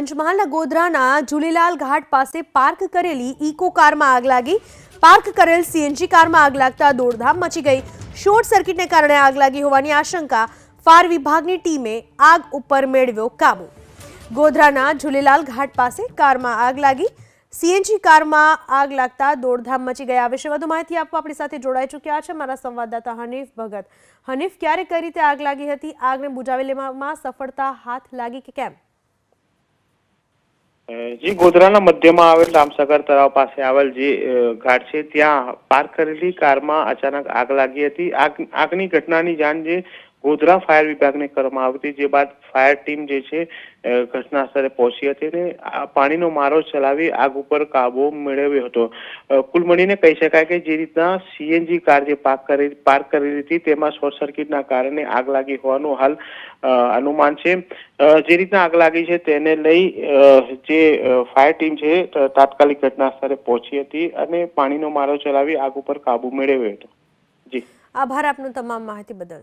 પંચમહાલના ગોધરાના ઝૂલેલાલ ઘાટ પાસે પાર્ક કરેલી ઇકો કારમાં આગ લાગી. પાર્ક કરેલ સીએનજી કારમાં આગ લાગતા દોડધામ મચી ગઈ. શોર્ટ સર્કિટને કારણે આગ લાગી હોવાની આશંકા ફાયર વિભાગની ટીમે આગ ઉપર મેળવ્યો કાબુ. ગોધરાના ઝૂલેલાલ ઘાટ પાસે કારમાં આગ લાગી. સીએનજી કારમાં આગ લાગતા દોડધામ મચી ગયા. વિશે વધુ માહિતી આપવા આપણી સાથે જોડાઈ ચૂક્યા છે મારા સંવાદદાતા હનીફ ભગત. હનીફ, ક્યારે કઈ રીતે આગ લાગી હતી? આગને બુજાવી લેવામાં સફળતા હાથ લાગી કે કેમ? જી, ગોધરાના મધ્યમાં આવેલ રામસાગર તળાવ પાસે આવેલ જે ઘાટ છે, ત્યાં પાર્ક કરેલી કારમાં અચાનક આગ લાગી હતી. આગ, આગની ઘટનાની જાણ જે ગોધરા ફાયર વિભાગને કરવામાં આવી હતી, જે બાદ ફાયર ટીમ જે છે ઘટના સ્થળે પહોંચી હતી અને પાણીનો મારો ચલાવી આગ ઉપર કાબુ મેળવ્યો હતો. કુલ મળીને કહી શકાય કે જે રીતના સીએનજી કાર જે પાર્ક કરી, પાર્ક કરેલી હતી, તેમાં શોર્ટ સર્કિટના કારણે આગ લાગી હોવાનું હાલ અનુમાન છે. જે રીતના આગ લાગી છે તેને લઈ જે ફાયર ટીમ છે તાત્કાલિક ઘટના સ્થળે પહોંચી હતી અને પાણીનો મારો ચલાવી આગ ઉપર કાબુ મેળવ્યો હતો. જી. આભાર આપનો તમામ માહિતી બદલ.